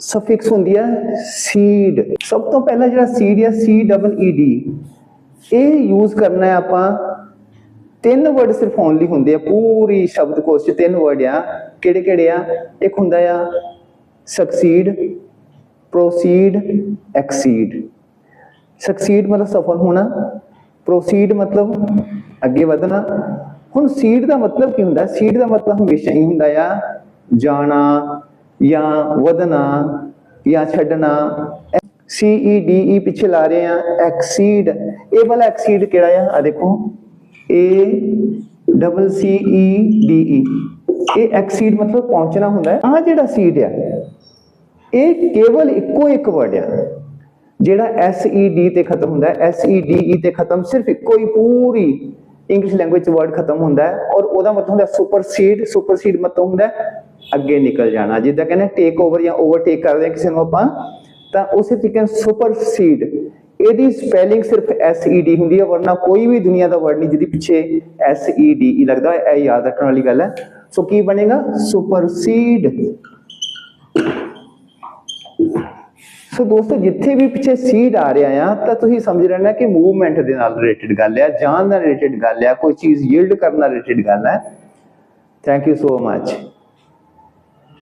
Suffix ਹੁੰਦੀ ਹੈ seed ਸਭ ਤੋਂ ਪਹਿਲਾਂ ਜਿਹੜਾ ਸੀਡ ਹੈ ਸੀ ਡਬਲ ਈ ਡੀ ਇਹ ਯੂਜ਼ ਕਰਨਾ ਹੈ ਆਪਾਂ, ਤਿੰਨ ਵਰਡ ਸਿਰਫ ਓਨਲੀ ਹੁੰਦੇ ਆ, ਪੂਰੀ ਸ਼ਬਦਕੋਸ਼ ਚ ਤਿੰਨ ਵਰਡ ਆ। ਕਿਹੜੇ ਕਿਹੜੇ ਆ? ਇੱਕ ਹੁੰਦਾ ਆ ਸਕਸੀਡ ਪ੍ਰੋਸੀਡ ਐਕਸੀਡ ਸਕਸੀਡ ਮਤਲਬ ਸਫਲ ਹੋਣਾ ਪ੍ਰੋਸੀਡ ਮਤਲਬ ਅੱਗੇ ਵਧਣਾ। ਹੁਣ ਸੀਡ ਦਾ ਮਤਲਬ ਕੀ ਹੁੰਦਾ? ਸੀਡ ਦਾ ਮਤਲਬ ਹਮੇਸ਼ਾ ਹੀ ਹੁੰਦਾ ਆ, ਜਾਣਾ ਜਾਂ ਵਧਣਾ ਜਾਂ ਛੱਡਣਾ। ਸੀ ਈ ਡੀ ਈ ਪਿੱਛੇ ਲਾ ਰਹੇ ਆ ਐਕਸੀਡ ਇਹ ਵਾਲਾ ਐਕਸੀਡ ਕਿਹੜਾ ਆ? ਆ ਦੇਖੋ। A double C E D E ਇਹ ਐਕਸੀਡ ਮਤਲਬ ਪਹੁੰਚਣਾ ਹੁੰਦਾ ਹੈ। ਆ ਜਿਹੜਾ ਸੀਡ ਆ, ਇਹ ਕੇਵਲ ਇੱਕੋ ਇੱਕ ਵਰਡ ਆ। ਜਿਹੜਾ ਐਸ ਈ ਡੀ ਤੇ ਖਤਮ ਹੁੰਦਾ ਹੈ। ਐਸ ਈ ਡੀ ਈ ਤੇ ਖਤਮ ਸਿਰਫ ਇੱਕੋ ਹੀ ਪੂਰੀ ਇੰਗਲਿਸ਼ ਲੈਂਗੁਏਜ ਵਰਡ ਖਤਮ ਹੁੰਦਾ ਹੈ। ਔਰ ਉਹਦਾ ਮਤਲਬ ਹੁੰਦਾ ਸੁਪਰਸੀਡ ਸੁਪਰਸੀਡ ਮਤਲਬ ਹੁੰਦਾ ਅੱਗੇ ਨਿਕਲ ਜਾਣਾ। ਜਿੱਦਾਂ ਕਹਿੰਦੇ ਟੇਕ ਓਵਰ ਜਾਂ ਓਵਰਟੇਕ ਕਰਦੇ ਆ ਕਿਸੇ ਨੂੰ ਆਪਾਂ, ਤਾਂ ਉਸੇ ਤਰੀਕੇ ਨਾਲ ਸੁਪਰਸੀਡ ਇਹਦੀ ਸਪੈਲਿੰਗ ਸਿਰਫ ਐਸ ਈ ਡੀ ਹੁੰਦੀ ਹੈ, ਵਰਨਾ ਕੋਈ ਵੀ ਦੁਨੀਆ ਦਾ ਵਰਡ ਨਹੀਂ ਜਿਹਦੇ ਪਿੱਛੇ ਐਸ ਈ ਡੀ ਈ ਲੱਗਦਾ ਹੈ ਇਹ ਯਾਦ ਰੱਖਣ ਵਾਲੀ ਗੱਲ ਹੈ। ਸੋ ਕੀ ਬਣੇਗਾ? ਸੁਪਰਸੀਡ ਸੋ ਦੋਸਤੋ, ਜਿੱਥੇ ਵੀ ਪਿੱਛੇ ਸੀਡ ਆ ਰਿਹਾ ਆ, ਤਾਂ ਤੁਸੀਂ ਸਮਝ ਰਹਿਣਾ ਕਿ ਮੂਵਮੈਂਟ ਦੇ ਨਾਲ ਰਿਲੇਟਡ ਗੱਲ ਆ ਜਾਨ ਨਾਲ ਰਿਲੇਟਡ ਗੱਲ ਆ, ਕੋਈ ਚੀਜ਼ ਯੀਲਡ ਕਰਨ ਨਾਲ ਰਿਲੇਟਡ ਗੱਲ ਹੈ ਥੈਂਕ ਯੂ ਸੋ ਮਚ